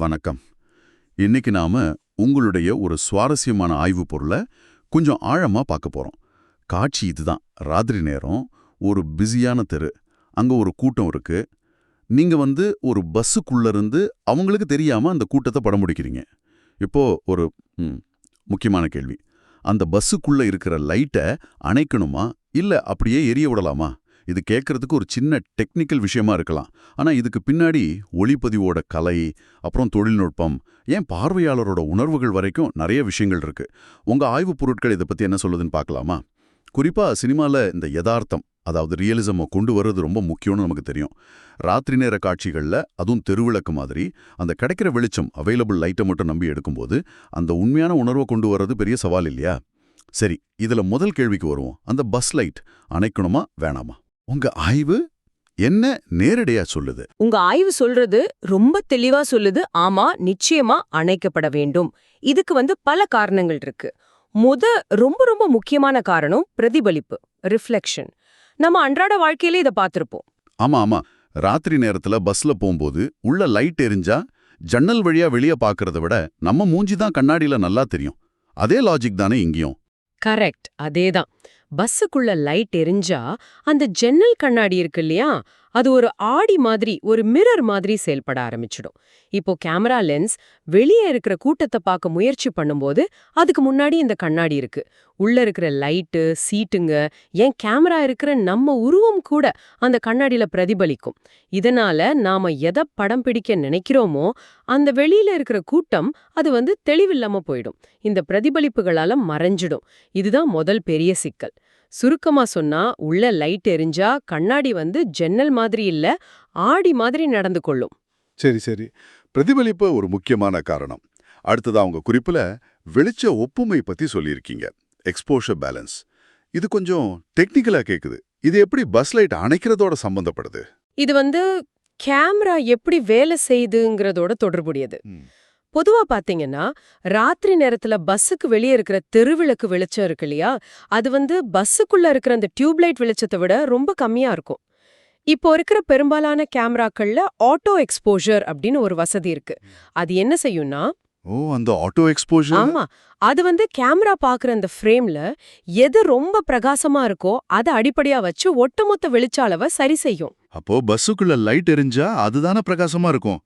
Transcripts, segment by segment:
வணக்கம். இன்னைக்கு நாம உங்களுடைய ஒரு சுவாரஸ்யமான ஆய்வு பொருளை கொஞ்சம் ஆழமா பார்க்க போறோம். காட்சி இதுதான். ராத்திரி நேரம் ஒரு பிஸியான தெரு. அங்க ஒரு கூட்டம் இருக்கு. நீங்க வந்து ஒரு பஸ்ஸுக்குள்ள இருந்து அவங்களுக்கு தெரியாம அந்த கூட்டத்தை படம் முடிக்கிறீங்க இப்போ ஒரு முக்கியமான கேள்வி. அந்த பஸ்ஸுக்குள்ள இருக்கிற லைட்டை அணைக்கணுமா? இல்ல அப்படியே எரிய விடலாமா? இது கேட்கறதுக்கு ஒரு சின்ன டெக்னிக்கல் விஷயமா இருக்கலாம். ஆனா இதுக்கு பின்னாடி ஒளிப்பதிவோட கலை அப்புறம் தொழில்நுட்பம் ஏன் பார்வையாளரோட உணர்வுகள் வரைக்கும் நிறைய விஷயங்கள் இருக்கு. உங்க ஆய்வுப் பொருட்கள் இதை பத்தி என்ன சொல்லுதுன்னு பார்க்கலாமா? குறிப்பா சினிமால இந்த யதார்த்தம் அதாவது ரியலிசமை கொண்டு வர்றது ரொம்ப முக்கியம்னு நமக்கு தெரியும். ராத்திரி நேர காட்சிகள்ல அதுவும் தெருவிளக்கு மாதிரி அந்த கிடைக்கிற வெளிச்சம் அவைலபிள் லைட்டை மட்டும் நம்பி எடுக்கும்போது அந்த உண்மையான உணர்வை கொண்டு வர்றது பெரிய சவால் இல்லையா? சரி இதுல முதல் கேள்விக்கு வருவோம். அந்த பஸ் லைட் அணைக்கணுமா வேணாமா? உங்க ஆய்வு என்ன நேரடியா சொல்லுது? உங்க ஆய்வு சொல்றது ரொம்ப தெளிவா சொல்லுது. ஆமா நிச்சயமா அணைக்கப்பட வேண்டும். இதுக்கு வந்து பல காரணங்கள் இருக்கு. முத ரொம்ப ரொம்ப முக்கியமான காரணம் பிரதிபலிப்பு ரிஃப்ளெக்ஷன் நம்ம அன்றாட வாழ்க்கையிலே இத பார்த்திருப்போம். ஆமா ஆமா. ராத்திரி நேரத்துல பஸ்ல போகும்போது உள்ள லைட் எரிஞ்சா ஜன்னல் வழியா வெளிய பார்க்கறத விட நம்ம மூஞ்சி தான் கண்ணாடியில நல்லா தெரியும். அதே லாஜிக் தானே இங்கேயும். கரெக்ட் அதேதான். பஸ்ஸுக்குள்ள லைட் எரிஞ்சா அந்த ஜன்னல் கண்ணாடி இருக்கு இல்லையா? அது ஒரு ஆடி மாதிரி ஒரு மிரர் மாதிரி செயல்பட ஆரம்பிச்சிடும். இப்போ கேமரா லென்ஸ் வெளியே இருக்கிற கூட்டத்தை பார்க்க முயற்சி பண்ணும்போது அதுக்கு முன்னாடி இந்த கண்ணாடி இருக்கு. உள்ள இருக்கிற லைட்டு சீட்டுங்க ஏன் கேமரா இருக்கிற நம்ம உருவம் கூட அந்த கண்ணாடியில பிரதிபலிக்கும். இதனால நாம எதை படம் பிடிக்க நினைக்கிறோமோ அந்த வெளியில இருக்கிற கூட்டம் அது வந்து தெளிவில்லாம போயிடும். இந்த பிரதிபலிப்புகளால மறைஞ்சிடும். இதுதான் முதல் பெரிய சிக்கல். சுருக்கமா சொன்னா உள்ள லைட் எரிஞ்சா கண்ணாடி வந்து ஜன்னல் மாதிரி இல்ல ஆடி மாதிரி நடந்து கொள்ளும். சரி சரி. பிரதிபலிப்பு ஒரு முக்கியமான காரணம். அடுத்ததா உங்க குறிப்புல வெளிச்ச ஒப்புமை பத்தி சொல்லியிருக்கீங்க. எக்ஸ்போஷர் பேலன்ஸ் இது கொஞ்சம் டெக்னிக்கலா கேக்குது. இது எப்படி பஸ் லைட் அணைக்கிறதோட சம்பந்தப்படுது? இது வந்து கேமரா எப்படி வேலை செய்யுதுங்கிறதோட தொடர்புடையது. பொதுவா பாத்தீங்கன்னா ராத்திரி நேரத்துல பஸ்ஸுக்கு வெளியே இருக்கிற தெருவிளக்கு வெளிச்சம் இருக்கு இல்லையா? அது வந்து பஸ்ஸுக்குள்ள இருக்கிற அந்த டியூப்லைட் வெளிச்சத்தை விட ரொம்ப கம்மியா இருக்கும். இப்போ இருக்கிற பெரும்பாலான கேமராக்கள்ல ஆட்டோ எக்ஸ்போஷர் அப்படின்னு ஒரு வசதி இருக்கு. அது என்ன செய்யும்னா ஓ அந்த ஆட்டோ எக்ஸ்போஷர்? ஆமா. அது வந்து கேமரா பாக்குற அந்த ஃப்ரேம்ல எது ரொம்ப பிரகாசமா இருக்கோ அதை அடிப்படையா வச்சு ஒட்டுமொத்த வெளிச்ச அளவை சரி செய்யும். அப்போ பஸ்ஸுக்குள்ள லைட் எரிஞ்சா அதுதானே பிரகாசமா இருக்கும்?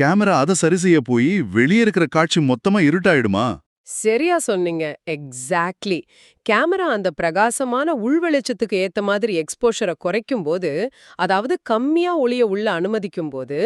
கேமரா அதை சரி செய்ய போய் வெளியே இருக்கிற காட்சி மொத்தமா இருட்டாயிடுமா? சரியா சொன்னீங்க. எக்ஸாக்ட்லி. கேமரா அந்த பிரகாசமான உள்வெளிச்சத்துக்கு ஏத்த மாதிரி எக்ஸ்போஷரை குறைக்கும் போது அதாவது கம்மியா ஒளிய உள்ள அனுமதிக்கும் போது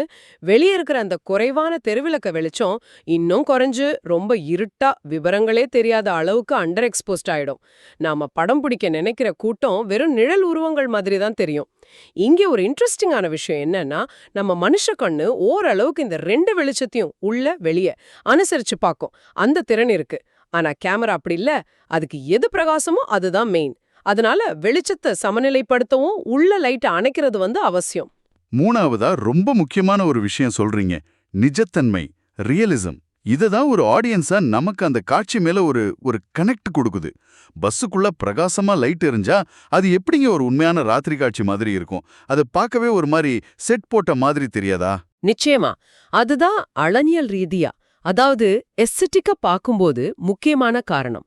வெளியே இருக்கிற அந்த குறைவான தெருவிளக்க வெளிச்சம் இன்னும் குறைஞ்சு ரொம்ப இருட்டா விவரங்களே தெரியாத அளவுக்கு அண்டர் எக்ஸ்போஸ்ட் ஆயிடும். நாம படம் பிடிக்க நினைக்கிற கூட்டம் வெறும் நிழல் உருவங்கள் மாதிரி தான் தெரியும். இங்கே ஒரு இன்ட்ரெஸ்டிங்கான விஷயம் என்னன்னா நம்ம மனுஷ கண்ணு ஓரளவுக்கு இந்த ரெண்டு வெளிச்சத்தையும் உள்ள வெளிய அனுசரிச்சு பார்க்கும். அந்த திறன் இருக்கு. ஆனா கேமரா அப்படி இல்ல. அதுக்கு எது பிரகாசமோ அதுதான் மெயின் அதனால வெளிச்சத்தை சமநிலைப்படுத்தவும் உள்ள லைட்டை அணைக்கிறது வந்து அவசியம். மூணாவதா ரொம்ப முக்கியமான ஒரு விஷயம் சொல்றீங்க. நிஜத்தன்மை ரியலிசம் இதுதான் ஒரு ஆடியன்ஸா நமக்கு அந்த காட்சி மேல ஒரு ஒரு கனெக்ட் கொடுக்குது. பஸ்ஸுக்குள்ள பிரகாசமா லைட் எரிஞ்சா அது எப்படிங்க ஒரு உண்மையான ராத்திரி காட்சி மாதிரி இருக்கும்? அது பார்க்கவே ஒரு மாதிரி செட் போட்ட மாதிரி தெரியாதா? நிச்சயமா. அதுதான் அழனியல் ரீதியா அதாவது எஸ்டிக்கா பார்க்கும்போது முக்கியமான காரணம்.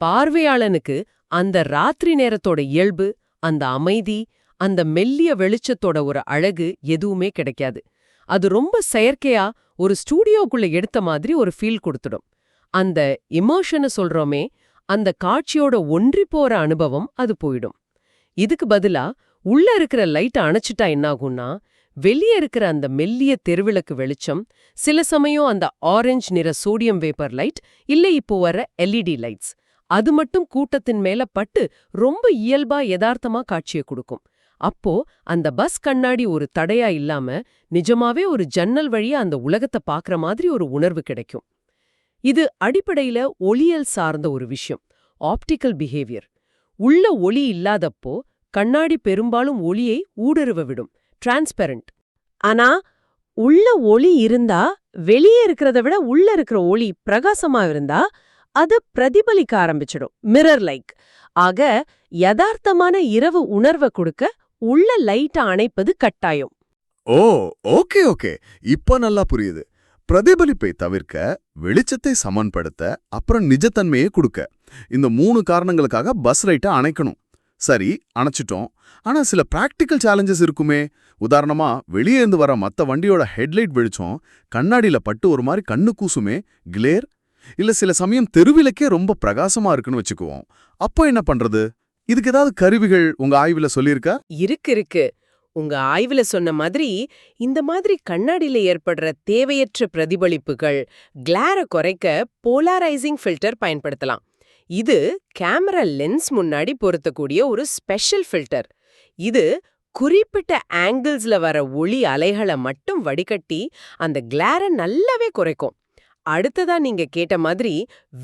பார்வையாளனுக்கு அந்த ராத்திரி நேரத்தோட இயல்பு அந்த அமைதி அந்த மெல்லிய வெளிச்சத்தோட ஒரு அழகு எதுவுமே கிடைக்காது. அது ரொம்ப செயற்கையா ஒரு ஸ்டூடியோக்குள்ள எடுத்த மாதிரி ஒரு ஃபீல் கொடுத்துடும். அந்த இமோஷனை சொல்றோமே அந்த காட்சியோட ஒன்றி போற அனுபவம் அது போயிடும். இதுக்கு பதிலா உள்ள இருக்கிற லைட்டை அணைச்சிட்டா என்னாகும்னா வெளியே இருக்கிற அந்த மெல்லிய தெருவிளக்கு வெளிச்சம் சில சமயம் அந்த ஆரஞ்சு நிற சோடியம் வேப்பர் லைட் இல்ல இப்போ வர எல்இடி லைட்ஸ். அது மட்டும் கூட்டத்தின் மேல பட்டு ரொம்ப இயல்பா யதார்த்தமா காட்சியை கொடுக்கும். அப்போ அந்த பஸ் கண்ணாடி ஒரு தடையா இல்லாம நிஜமாவே ஒரு ஜன்னல் வழியா அந்த உலகத்தை பாக்குற மாதிரி ஒரு உணர்வு கிடைக்கும். இது அடிப்படையில ஒளியல் சார்ந்த ஒரு விஷயம் ஆப்டிக்கல் பிஹேவியர் உள்ள ஒளி இல்லாதப்போ கண்ணாடி பெரும்பாலும் ஒளியை ஊடுருவ விடும் டிரான்ஸ்பெரண்ட் ஆனா உள்ள ஒளி இருந்தா வெளியே இருக்கிறத விட உள்ள இருக்கிற ஒளி பிரகாசமா இருந்தா அது பிரதிபலிக்க ஆரம்பிச்சிடும் மிரர் லைக் ஆக யதார்த்தமான இரவு உணர்வை கொடுக்க உள்ள லைட்ட அணைப்பது கட்டாயம். Oh okay okay. இப்ப நல்லா புரியுது. பிரதிபலிப்பை தவிர்க்க வெளிச்சத்தை சமன்படுத்த அப்புறம் நிஜத்தன்மையை கொடுக்க. இந்த மூணு காரணங்களுக்காக பஸ் லைட்டை அணைக்கணும். சரி அணைச்சிட்டோம். ஆனா சில பிராக்டிக்கல் சேலஞ்சஸ் இருக்குமே. உதாரணமா வெளியே இருந்து வர மத்த வண்டியோட ஹெட்லைட் வெளிச்சம் கண்ணாடியில பட்டு ஒரு மாதிரி கண்ணு கூசுமே கிளேர் இல்ல சில சமயம் தெருவிலக்கே ரொம்ப பிரகாசமா இருக்குன்னு வச்சுக்குவோம். அப்போ என்ன பண்றது? இதுக்கு ஏதாவது கருவிகள் உங்க ஆய்வுல சொல்லியிருக்கா? இருக்கு இருக்கு. உங்க ஆய்வுல சொன்ன மாதிரி இந்த மாதிரி கண்ணாடியில ஏற்படுற தேவையற்ற பிரதிபலிப்புகள் கிளார குறைக்க போலாரைசிங் ஃபில்டர் பயன்படுத்தலாம். இது கேமரா லென்ஸ் முன்னாடி பொருத்தக்கூடிய ஒரு ஸ்பெஷல் ஃபில்டர் இது குறிப்பிட்ட ஆங்கிள்ஸ்ல வர ஒளி அலைகளை மட்டும் வடிகட்டி அந்த கிளார நல்லாவே குறைக்கும். அடுத்ததா நீங்க கேட்ட மாதிரி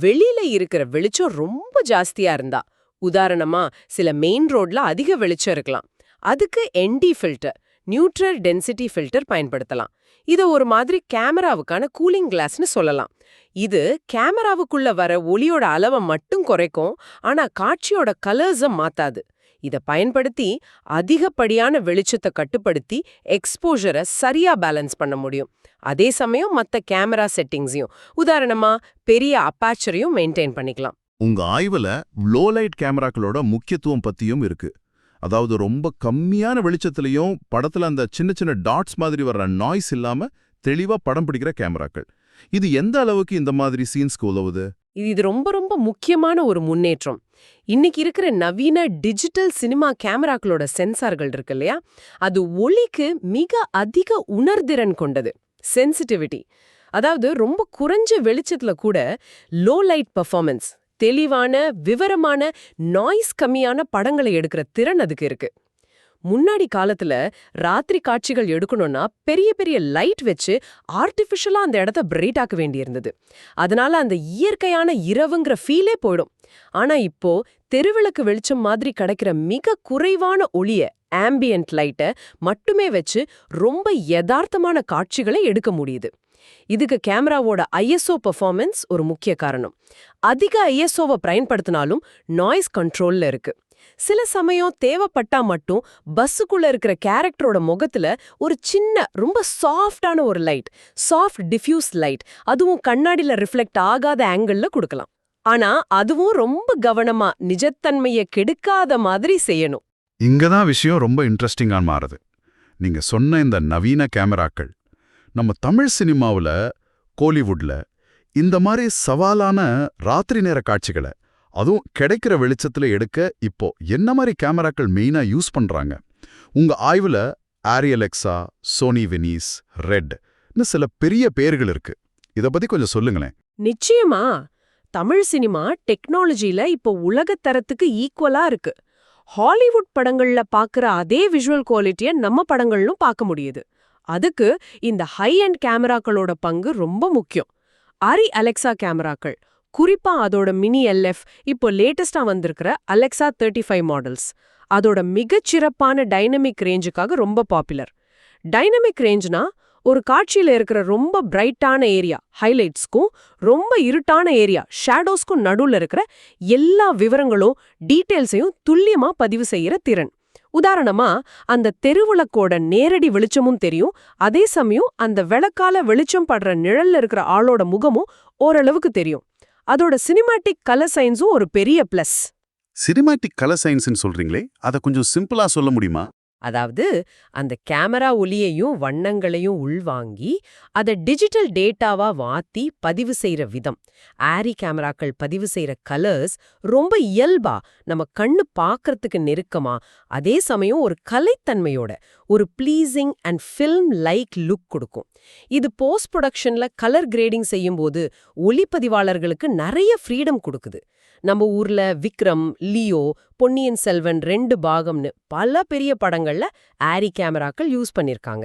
வெளியில இருக்கிற வெளிச்சம் ரொம்ப ஜாஸ்தியா இருந்தா உதாரணமா சில மெயின் ரோட்ல அதிக வெளிச்சம் இருக்கலாம். அதுக்கு ND filter neutral density filter பயன்படுத்தலாம். இத ஒரு மாதிரி கேமராவுக்கான கூலிங் கிளாஸ்னு சொல்லலாம். இது கேமராவுக்குள்ள வர ஒளியோட அளவை மட்டும் குறைக்கும் ஆனா காட்சியோட கலர்ஸ மாத்தாது. இத பயன்படுத்தி அதிகப்படியான வெளிச்சத்தை கட்டுப்படுத்தி எக்ஸ்போஜரை சரியா பேலன்ஸ் பண்ண முடியும். அதே சமயம் மத்த கேமரா செட்டிங்ஸையும் உதாரணமா பெரிய அப்பாச்சரையும் மெயின்டைன் பண்ணிக்கலாம். உங்க ஆய்வுல லோலைட் கேமராக்களோட முக்கியத்துவம் பத்தியும் இருக்கு. அதாவது ரொம்ப கம்மியான வெளிச்சத்திலையும் படத்துல அந்த சின்ன சின்ன டாட்ஸ் மாதிரி வர்ற நாய்ஸ் இல்லாம தெளிவா படம் பிடிக்கிற கேமராக்கள் இது எந்த அளவுக்கு இந்த மாதிரி சீன்ஸ்க்கு உதவுது? இது ரொம்ப ரொம்ப முக்கியமான ஒரு முன்னேற்றம். இன்னைக்கு இருக்கிற நவீன டிஜிட்டல் சினிமா கேமராக்களோட சென்சார்கள் இருக்கு இல்லையா? அது ஒளிக்கு மிக அதிக உணர்திறன் கொண்டது. சென்சிட்டிவிட்டி அதாவது ரொம்ப குறைஞ்ச வெளிச்சத்துல கூட லோ லைட் பர்ஃபார்மன்ஸ் தெளிவான விவரமான நாய்ஸ் கம்மியான படங்களை எடுக்கிற திறன் அதுக்கு இருக்கு. முன்னாடி காலத்துல ராத்திரி காட்சிகள் எடுக்கணும்னா பெரிய பெரிய லைட் வச்சு ஆர்டிஃபிஷியலா அந்த இடத்த பிரைட் ஆக்க வேண்டியிருந்தது. அதனால அந்த இயற்கையான இரவுங்கிற ஃபீலே போயிடும். ஆனா இப்போ தெருவிளக்கு வெளிச்சம் மாதிரி கிடைக்கிற மிக குறைவான ஒளிய ஆம்பியன்ட் லைட்டை மட்டுமே வச்சு ரொம்ப யதார்த்தமான காட்சிகளை எடுக்க முடியுது. இதுக்கு கேமராவோட ஐஎஸ்ஓ பெர்ஃபார்மன்ஸ் ஒரு முக்கிய காரணம். அதிக ஐஎஸ்ஓவை பயன்படுத்தினாலும் நாய்ஸ் கண்ட்ரோல்ல இருக்கு. சில சமயம் தேவைப்பட்டா மட்டும் பஸ்ஸுக்குள்ள இருக்கிற கேரக்டரோட முகத்துல ஒரு சின்ன ரொம்ப சாஃப்டான ஒரு லைட் சாஃப்ட் டிஃப்யூஸ் லைட் அதுவும் கண்ணாடியில ரிஃப்ளெக்ட் ஆகாத ஆங்கிள்ல கொடுக்கலாம். ஆனா அதுவும் ரொம்ப கவனமா நிஜத்தன்மைய கெடுக்காத மாதிரி செய்யணும். இங்க தான் விஷயம் ரொம்ப இன்ட்ரெஸ்டிங்கா மாறுது. நீங்க சொன்ன இந்த நவீன கேமராக்கள் நம்ம தமிழ் சினிமாவுல கோலிவுட்ல இந்த மாதிரி சவாலான ராத்திரி நேர காட்சிகளை அதுவும் கிடைக்கிற வெளிச்சத்துல எடுக்க இப்போ என்ன மாதிரி கேமராக்கள் மெயினா யூஸ் பண்றாங்க? உங்க ஆய்வுல ஆரியலெக்ஸா சோனி வெனீஸ் ரெட்னு சில பெரிய பேர்கள் இருக்கு. இத பத்தி கொஞ்சம் சொல்லுங்களேன். நிச்சயமா. தமிழ் சினிமா டெக்னாலஜில இப்போ உலகத்தரத்துக்கு ஈக்குவலா இருக்கு. ஹாலிவுட் படங்கள்ல பாக்குற அதே விஷுவல் குவாலிட்டிய நம்ம படங்களிலும் பார்க்க முடியுது. அதுக்கு இந்த ஹை அண்ட் கேமராக்களோட பங்கு ரொம்ப முக்கியம். அரி அலெக்சா கேமராக்கள் குறிப்பா அதோட மினி எல்எஃப் இப்போ லேட்டஸ்டா வந்திருக்கிற அலெக்சா தேர்ட்டி ஃபைவ் மாடல்ஸ் அதோட மிகச்சிறப்பான டைனமிக் ரேஞ்சுக்காக ரொம்ப பாப்புலர் டைனமிக் ரேஞ்ச்னா ஒரு காட்சியில இருக்கிற ரொம்ப பிரைட்டான ஏரியா ஹைலைட்ஸ்க்கும் ரொம்ப இருட்டான ஏரியா ஷேடோஸ்க்கும் நடுவுல இருக்கிற எல்லா விவரங்களும் டீட்டெயில்ஸையும் துல்லியமா பதிவு செய்யற திறன். உதாரணமா அந்த தெருவிளக்கோட நேரடி வெளிச்சமும் தெரியும். அதே சமயம் அந்த விளக்கால வெளிச்சம் படுற நிழல்ல இருக்கிற ஆளோட முகமும் ஓரளவுக்கு தெரியும். அதோட சினிமாட்டிக் கலர் சயின்ஸும் ஒரு பெரிய பிளஸ் சினிமாட்டிக் கலர் சயின்ஸ்னு சொல்றீங்களே? அதை கொஞ்சம் சிம்பிளா சொல்ல முடியுமா? அதாவது அந்த கேமரா ஒலியையும் வண்ணங்களையும் உள்வாங்கி அதை டிஜிட்டல் டேட்டாவா மாத்தி பதிவு செய்யற விதம். ஆரி கேமராக்கள் பதிவு செய்யற கலர்ஸ் ரொம்ப இயல்பா நம்ம கண்ணு பார்க்கறதுக்கு நெருக்கமா அதே சமயம் ஒரு கலைத்தன்மையோட ஒரு pleasing and film like look கொடுக்கும். இது போஸ்ட் ப்ரொடக்ஷன்ல கலர் கிரேடிங் செய்யும்போது ஒளிப்பதிவாளர்களுக்கு நிறைய ஃப்ரீடம் கொடுக்குது. நம்ம ஊர்ல விக்ரம் லியோ பொன்னியின் செல்வன் ரெண்டு பாகம்னு பல பெரிய படங்கள்ல ஆரி கேமராக்கள் யூஸ் பண்ணிருக்காங்க.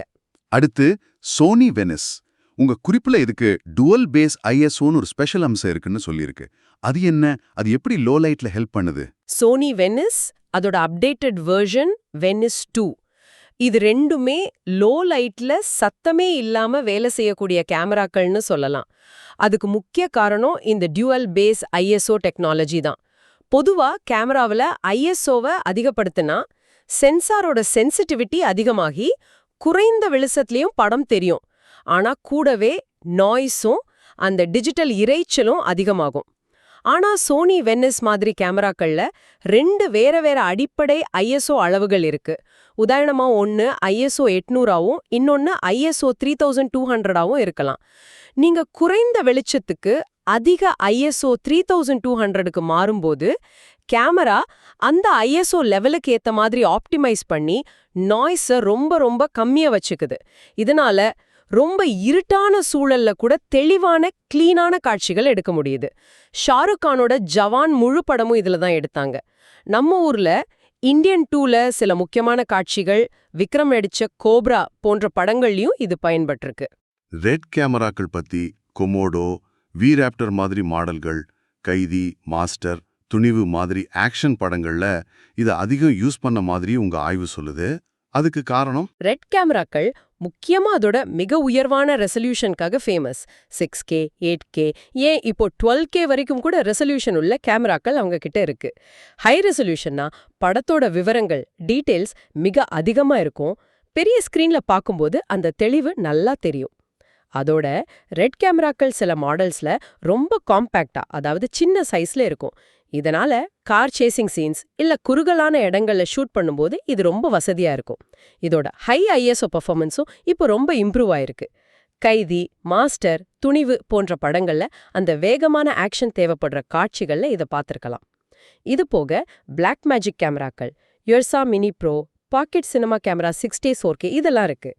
அடுத்து சோனி வெனிஸ் உங்க குறிப்புல இதுக்கு டுவல் பேஸ் ஐஎஸ்ஓன்னு ஒரு ஸ்பெஷல் அம்சம் இருக்குன்னு சொல்லியிருக்கு. அது என்ன? அது எப்படி லோ லைட்ல ஹெல்ப் பண்ணுது? சோனி வெனிஸ் அதோட அப்டேட்டட் வெர்ஷன் வெனிஸ் டூ இது ரெண்டுமே லோ லைட்ல சத்தமே இல்லாம வேலை செய்யக்கூடிய கேமராக்கள்னு சொல்லலாம். அதுக்கு முக்கிய காரணம் இந்த டியூவல் பேஸ் ஐஎஸ்ஓ டெக்னாலஜி தான். பொதுவா கேமராவில் ஐஎஸ்ஓவை அதிகப்படுத்தினா சென்சாரோட சென்சிட்டிவிட்டி அதிகமாகி குறைந்த வெளிச்சத்துலயும் படம் தெரியும். ஆனா கூடவே நாய்ஸும் அந்த டிஜிட்டல் இரைச்சலும் அதிகமாகும். ஆனா சோனி வென்னஸ் மாதிரி கேமராக்கள்ல ரெண்டு வேற வேற அடிப்படை ஐஎஸ்ஓ அளவுகள் இருக்கு. உதாரணமா ஒன்னு ஐஎஸ்ஓ எட்நூறாவும் இன்னொன்னு ஐஎஸ்ஓ த்ரீ தௌசண்ட் டூ ஹண்ட்ரடாவும் இருக்கலாம். நீங்க குறைந்த வெளிச்சத்துக்கு அதிக ஐஎஸ்ஓ த்ரீ தௌசண்ட் டூ ஹண்ட்ரடுக்கு மாறும்போது கேமரா அந்த ஐஎஸ்ஓ லெவலுக்கு ஏத்த மாதிரி ஆப்டிமைஸ் பண்ணி நாய்ஸை ரொம்ப ரொம்ப கம்மியா வச்சுக்குது. இதனால ரொம்ப இருட்டான சூழல்ல கூட தெளிவான கிளீனான காட்சிகள் எடுக்க முடியுது. ஷாருக் கானோட ஜவான் முழு படமும் இதுல தான் எடுத்தாங்க. நம்ம ஊர்ல இந்தியன் டூல சில முக்கியமான காட்சிகள் விக்ரம் நடிச்ச கோப்ரா போன்ற படங்கள்லயும் இது பயன்பட்டிருக்கு. ரெட் கேமராக்கள் பத்தி கொமோடோ வீராப்டர் மாதிரி மாடல்கள் கைதி மாஸ்டர் துணிவு மாதிரி ஆக்ஷன் படங்கள்ல இதை அதிகம் யூஸ் பண்ண மாதிரி உங்க ஆய்வு சொல்லுது. அதுக்கு காரணம்? ரெட் கேமராக்கள் முக்கியமா அதோட மிக உயர்வான ரெசல்யூஷனுக்காக famous six K eight K ஏன் இப்போ டுவெல் கே வரைக்கும் கூட ரெசல்யூஷன் உள்ள கேமராக்கள் அவங்க கிட்ட இருக்கு ஹை ரெசல்யூஷன்னா படத்தோட விவரங்கள் டீட்டெயில்ஸ் மிக அதிகமா இருக்கும். பெரிய ஸ்கிரீன்ல பார்க்கும்போது அந்த தெளிவு நல்லா தெரியும். அதோட ரெட் கேமராக்கள் சில மாடல்ஸ்ல ரொம்ப காம்பேக்டா அதாவது சின்ன சைஸ்ல இருக்கும். இதனால கார் சேசிங் சீன்ஸ் இல்ல குறுகலான இடங்கள்ல ஷூட் பண்ணும்போது இது ரொம்ப வசதியா இருக்கும். இதோட ஹை ஐஎஸ்ஓ பர்ஃபார்மன்ஸும் இப்போ ரொம்ப இம்ப்ரூவ் ஆயிருக்கு. கைதி மாஸ்டர் துணிவு போன்ற படங்கள்ல அந்த வேகமான ஆக்ஷன் தேவைப்படுற காட்சிகள்ல இதை பார்த்துருக்கலாம். இது போக பிளாக் மேஜிக் கேமராக்கள் Ursa Mini Pro Pocket Cinema Camera sixty சோர்கே இதெல்லாம் இருக்கு.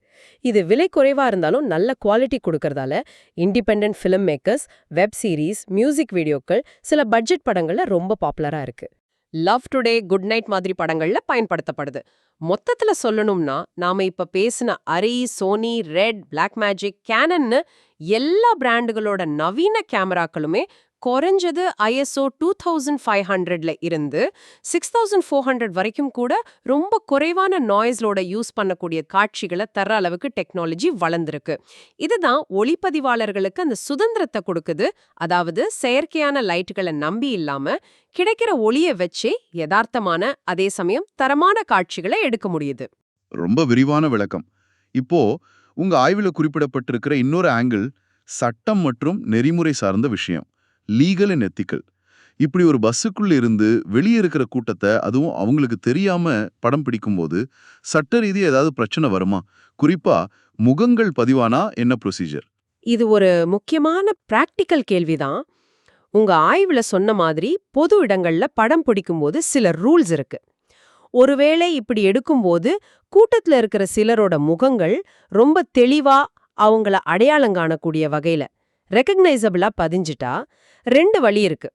இது விலை குறைவா இருந்தாலும் நல்ல quality கொடுக்கறதால independent film makers web series music வீடியோக்கள் சில பட்ஜெட் படங்கள்ல ரொம்ப பாப்புலரா இருக்கு. லவ் டுடே குட் நைட் மாதிரி படங்கள்ல பயன்படுத்தப்படுது. மொத்தத்துல சொல்லணும்னா நாம இப்ப பேசின ARRI Sony Red Black Magic கேனன்னு எல்லா பிராண்டுகளோட நவீன கேமராக்களுமே குறைஞ்சது ஐஎஸ்ஓ டூ தௌசண்ட் ஃபைவ் ஹண்ட்ரட்ல இருந்து சிக்ஸ் தௌசண்ட் ஃபோர் ஹண்ட்ரட் வரைக்கும் கூட ரொம்ப குறைவான நாய்ஸ்லோட யூஸ் பண்ணக்கூடிய காட்சிகளை தர அளவுக்கு டெக்னாலஜி வளர்ந்துருக்கு. இதுதான் ஒளிப்பதிவாளர்களுக்கு அந்த சுதந்திரத்தை கொடுக்குது. அதாவது செயற்கையான லைட்டுகளை நம்பி இல்லாம கிடைக்கிற ஒளியை வச்சே யதார்த்தமான அதே சமயம் தரமான காட்சிகளை எடுக்க முடியுது. ரொம்ப விரிவான விளக்கம். இப்போ உங்க ஆய்வுல குறிப்பிடப்பட்டிருக்கிற இன்னொரு ஆங்கிள் சட்டம் மற்றும் நெறிமுறை சார்ந்த விஷயம். லீகல் அண்ட் எத்திக்கல் இப்படி ஒரு பஸ்ஸுக்குள்ள இருந்து வெளியே இருக்கிற கூட்டத்தை அதுவும் அவங்களுக்கு தெரியாம படம் பிடிக்கும்போது சட்ட ரீதி ஏதாவது பிரச்சனை வருமா? குறிப்பா முகங்கள் பதிவானா என்ன ப்ரொசீஜர் இது ஒரு முக்கியமான பிராக்டிக்கல் கேள்விதான். உங்க ஆய்வுல சொன்ன மாதிரி பொது இடங்கள்ல படம் பிடிக்கும்போது சில ரூல்ஸ் இருக்கு. ஒருவேளை இப்படி எடுக்கும்போது கூட்டத்துல இருக்கிற சிலரோட முகங்கள் ரொம்ப தெளிவா அவங்கள அடையாளம் காணக்கூடிய வகையில ரெக்கக்னைசபிளா பதிஞ்சிட்டா ரெண்டு வழி இருக்கு.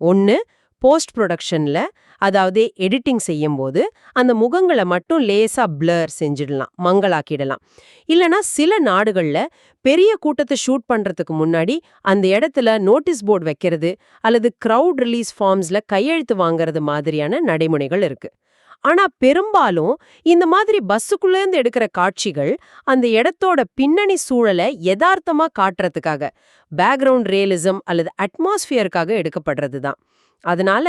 ஒன்னு போஸ்ட் ப்ரொடக்ஷனில் அதாவது எடிட்டிங் செய்யும்போது அந்த முகங்களை மட்டும் லேசா பிளர் செஞ்சிடலாம் மங்களாக்கிடலாம். இல்லனா சில நாடுகள்ல பெரிய கூட்டத்தை ஷூட் பண்றதுக்கு முன்னாடி அந்த இடத்துல நோட்டீஸ் போர்டு வைக்கிறது அல்லது க்ரௌட் ரிலீஸ் ஃபார்ம்ஸ்ல கையெழுத்து வாங்குறது மாதிரியான நடைமுறைகள் இருக்கு. ஆனா பெரும்பாலும் இந்த மாதிரி பஸ்ஸுக்குள்ளேருந்து எடுக்கிற காட்சிகள் அந்த இடத்தோட பின்னணி சூழலை யதார்த்தமா காட்டுறதுக்காக பேக்ரவுண்ட் ரியலிசம் அல்லது அட்மாஸ்பியருக்காக எடுக்கப்படுறது தான். அதனால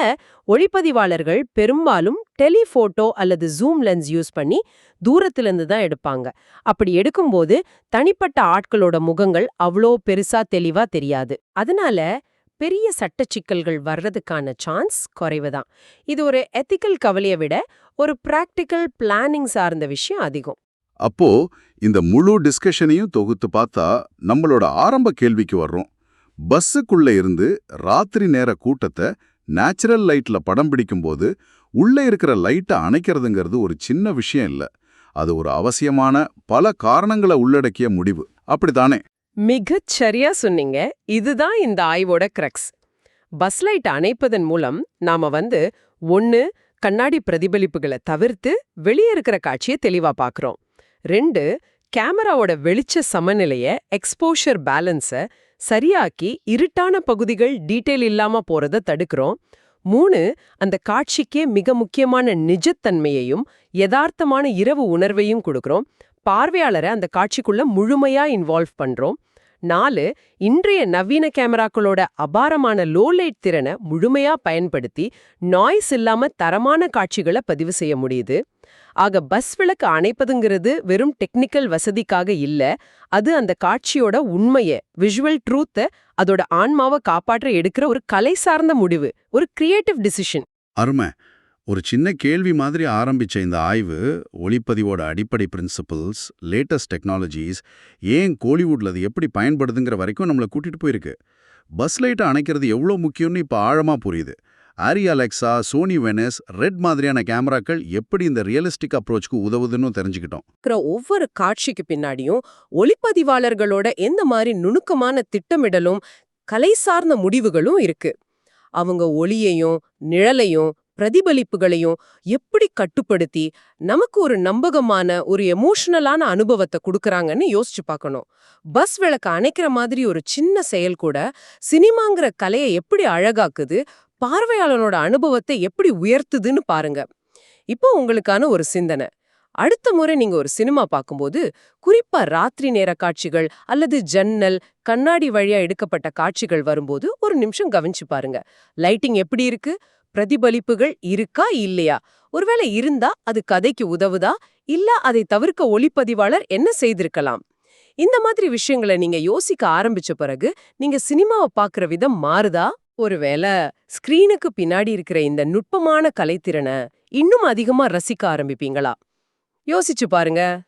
ஒளிப்பதிவாளர்கள் பெரும்பாலும் டெலிஃபோட்டோ அல்லது ஜூம் லென்ஸ் யூஸ் பண்ணி தூரத்திலிருந்து தான் எடுப்பாங்க. அப்படி எடுக்கும்போது தனிப்பட்ட ஆட்களோட முகங்கள் அவ்வளோ பெருசா தெளிவா தெரியாது. அதனால பெரிய சட்ட சிக்கல்கள் வர்றதுக்கான சான்ஸ் குறைவுதான். இது ஒரு எத்திக்கல் கவலையை விட ஒரு பிராக்டிக்கல் பிளானிங் சார்ந்த விஷயம் அதிகம். அப்போ இந்த முழு டிஸ்கஷனையும் தொகுத்து பார்த்தா நம்மளோட ஆரம்ப கேள்விக்கு வர்றோம். பஸ்ஸுக்குள்ள இருந்து ராத்திரி நேர கூட்டத்தை நேச்சுரல் லைட்ல படம் பிடிக்கும்போது உள்ள இருக்கிற லைட்டை அணைக்கிறதுங்கிறது ஒரு சின்ன விஷயம் இல்ல. அது ஒரு அவசியமான பல காரணங்களை உள்ளடக்கிய முடிவு. அப்படித்தானே? மிகச் சரியா சொன்னீங்க. இதுதான் இந்த ஆய்வோட கிரக்ஸ் பஸ் லைட் அணைப்பதன் மூலம் நாம வந்து ஒன்னு கண்ணாடி பிரதிபலிப்புகளை தவிர்த்து வெளியே இருக்கிற காட்சியை தெளிவா பார்க்குறோம் ரெண்டு கேமராவோட வெளிச்ச சமநிலைய எக்ஸ்போஷர் பேலன்ஸ சரியாக்கி இருட்டான பகுதிகள் டீட்டெயில் இல்லாம போறத தடுக்கிறோம். மூணு அந்த காட்சிக்கே மிக முக்கியமான நிஜத்தன்மையையும் யதார்த்தமான இரவு உணர்வையும் கொடுக்கறோம். பார்வையாளரை அந்த காட்சிக்குள்ள முழுமையா இன்வால்வ் பண்றோம். நாலு இன்றைய நவீன கேமராக்களோட அபாரமான லோ லைட் திறனை முழுமையா பயன்படுத்தி நாய்ஸ் இல்லாம தரமான காட்சிகளை பதிவு செய்ய முடியுது. ஆக பஸ் விளக்கு அணைப்பதுங்கிறது வெறும் டெக்னிக்கல் வசதிக்காக இல்ல அது அந்த காட்சியோட உண்மைய விஷுவல் ட்ரூத்த அதோட ஆன்மாவை காப்பாற்ற எடுக்கிற ஒரு கலை சார்ந்த முடிவு ஒரு கிரியேட்டிவ் டிசிஷன் அருமை. ஒரு சின்ன கேள்வி மாதிரி ஆரம்பிச்ச இந்த ஆய்வு ஒளிப்பதிவோட அடிப்படை பிரின்சிபல்ஸ் லேட்டஸ்ட் டெக்னாலஜிஸ் ஏன் கோலிவுட்ல அது எப்படி பயன்படுதுங்கிற வரைக்கும் நம்மளை கூட்டிட்டு போயிருக்கு. பஸ் லைட்டை அணைக்கிறது எவ்வளோ முக்கியம்னு இப்போ ஆழமா புரியுது. ARRI Alexa Sony Venice Red மாதிரியான கேமராக்கள் எப்படி இந்த ரியலிஸ்டிக் அப்ரோச்சுக்கு உதவுதுன்னு தெரிஞ்சுக்கிட்டோம். ஒவ்வொரு காட்சிக்கு பின்னாடியும் ஒளிப்பதிவாளர்களோட எந்த மாதிரி நுணுக்கமான திட்டமிடலும் கலை சார்ந்த முடிவுகளும் இருக்கு. அவங்க ஒளியையும் நிழலையும் பிரதிபலிப்புகளையும் எப்படி கட்டுப்படுத்தி நமக்கு ஒரு நம்பகமான ஒரு எமோஷனலான அனுபவத்தை கொடுக்கறாங்கன்னு யோசிச்சு பார்க்கணும். பஸ் விளக்க அணைக்கிற மாதிரி ஒரு சின்ன செயல் கூட சினிமாங்கிற கலையை எப்படி அழகாக்குது பார்வையாளனோட அனுபவத்தை எப்படி உயர்த்துதுன்னு பாருங்க. இப்போ உங்களுக்கான ஒரு சிந்தனை. அடுத்த முறை நீங்க ஒரு சினிமா பார்க்கும்போது குறிப்பா ராத்திரி நேர காட்சிகள் அல்லது ஜன்னல் கண்ணாடி வழியா எடுக்கப்பட்ட காட்சிகள் வரும்போது ஒரு நிமிஷம் கவனிச்சு பாருங்க. லைட்டிங் எப்படி இருக்கு? பிரதிபலிப்புகள் இருக்கா இல்லையா? ஒருவேளை இருந்தா அது கதைக்கு உதவுதா? இல்ல அதை தவிர்க்க ஒளிப்பதிவாளர் என்ன செய்திருக்கலாம்? இந்த மாதிரி விஷயங்களை நீங்க யோசிக்க ஆரம்பிச்ச பிறகு நீங்க சினிமாவை பார்க்குற விதம் மாறுதா? ஒருவேளை ஸ்கிரீனுக்கு பின்னாடி இருக்கிற இந்த நுட்பமான கலைத்திறனை இன்னும் அதிகமா ரசிக்க ஆரம்பிப்பீங்களா? யோசிச்சு பாருங்க.